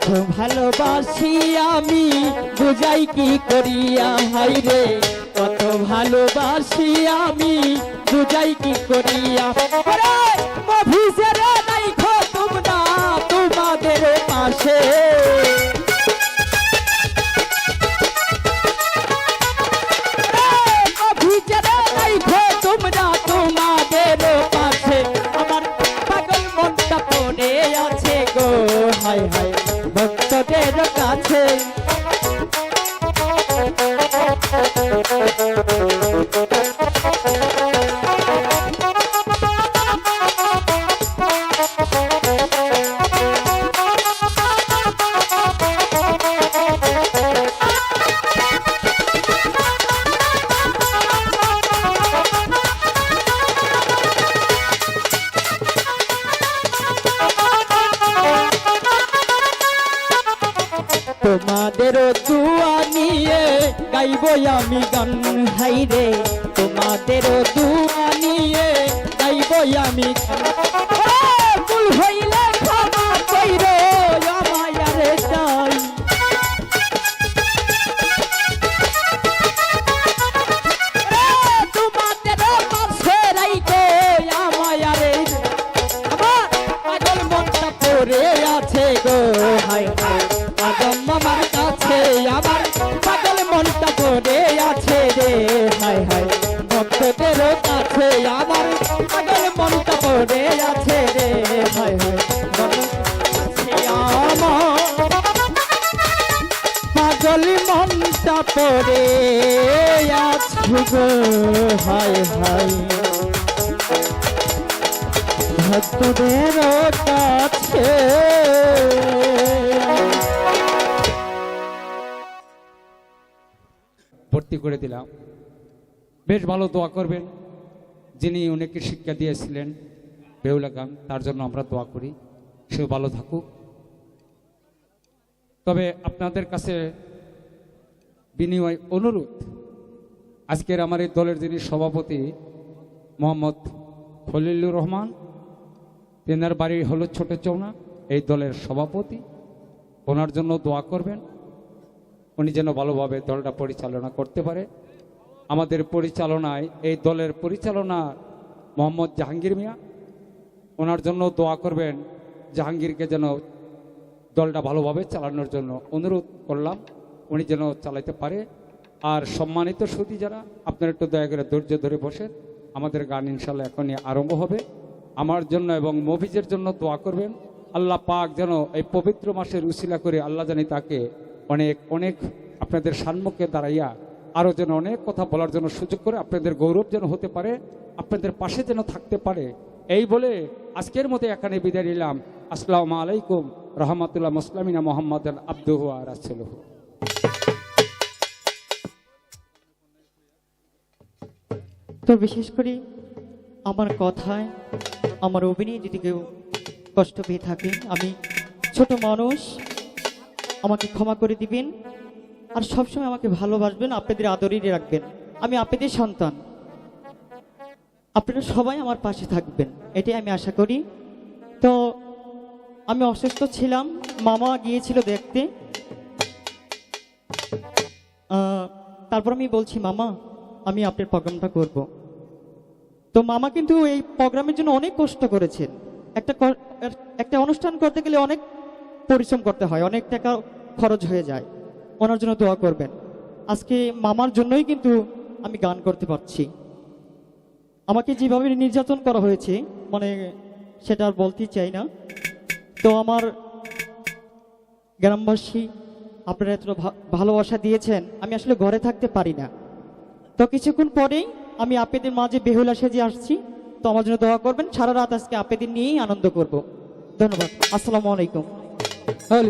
প্রথম ভালোবাসি আমি, বুঝাই কি করিয়া হাই রে, কত ভালোবাসি আমি, বুঝাই কি করিয়া। রাইখো তোমরা, তোমাদের পাশে। তোমাদের দুয়া নিয়ে গাইব আমি গান হাই রে তোমাদের দুয়া নিয়ে গাইব আমি গান। হইলে পড়ে আছে হায় হায়। ভক্তদের কাছে। ভর্তি করে দিলাম। বেশ ভালো দোয়া করবেন, যিনি অনেকে শিক্ষা দিয়েছিলেন বেহুলা গান, তার জন্য আমরা দোয়া করি। সেও ভালো থাকুক। তবে আপনাদের কাছে বিনিময় অনুরোধ। আজকের আমার এই দলের যিনি সভাপতি, মোহাম্মদ খলিলুর রহমান, তেনার বাড়ি হলো ছোট চৌনা, এই দলের সভাপতি। ওনার জন্য দোয়া করবেন। উনি যেন ভালোভাবে দলটা পরিচালনা করতে পারে। আমাদের পরিচালনায়, এই দলের পরিচালনা মোহাম্মদ জাহাঙ্গীর মিয়া। ওনার জন্য দোয়া করবেন, জাহাঙ্গীরকে যেন দলটা ভালোভাবে চালানোর জন্য অনুরোধ করলাম। উনি যেন চালাইতে পারে। আর সম্মানিত সুদী যারা, আপনারা একটু দয়া করে ধৈর্য ধরে বসেন। আমাদের গান ইনশাল্লাহ এখনই আরম্ভ হবে। আমার জন্য এবং মফিজের জন্য দোয়া করবেন। আল্লাহ পাক যেন এই পবিত্র মাসের উশিলা করে আল্লাহ জানি তাকে অনেক অনেক আপনাদের সান্মুখে দাঁড়াইয়া আরও যেন অনেক কথা বলার জন্য সুযোগ করে আপনাদের গৌরব যেন হতে পারে, আপনাদের পাশে যেন থাকতে পারে। এই বলে আজকের মতো এখানে বিদায় নিলাম। আসসালামু আলাইকুম। রহমতুল্লাহ মুসলামিনা মোহাম্মদ আব্দুহ আর রাসেলহু। তো বিশেষ করে আমার কথায়, আমার অভিনয় যদি কেউ কষ্ট পেয়ে থাকে। আমি ছোট মানুষ, আমাকে ক্ষমা করে দিবেন আর সবসময় আমাকে ভালোবাসবেন, আপনাদের আদরেই রাখবেন। আমি আপনাদের সন্তান। আপনারা সবাই আমার পাশে থাকবেন, এটাই আমি আশা করি। তো আমি অসুস্থ ছিলাম, মামা গিয়েছিল দেখতে। তারপর আমি বলছি, মামা, আমি আপনার প্রোগ্রামটা করব। তো মামা কিন্তু এই প্রোগ্রামের জন্য অনেক কষ্ট করেছেন। একটা একটা অনুষ্ঠান করতে গেলে অনেক পরিশ্রম করতে হয়, অনেক টাকা খরচ হয়ে যায়। ওনার জন্য দোয়া করবেন। আজকে মামার জন্যই কিন্তু আমি গান করতে পারছি। আমাকে যেভাবে নির্যাতন করা হয়েছে মানে সেটা আর বলতে চাই না। তো আমার গ্রামবাসী আপনারা এত ভালোবাসা দিয়েছেন, আমি আসলে ঘরে থাকতে পারি না। তো কিছুক্ষণ পরেই আমি আপেদের মাঝে বেহুলা সেজে আসছি। তো আমার জন্য দোয়া করবেন, সারা রাত আজকে আপেদের নিয়েই আনন্দ করব। ধন্যবাদ। আসসালামু আলাইকুম।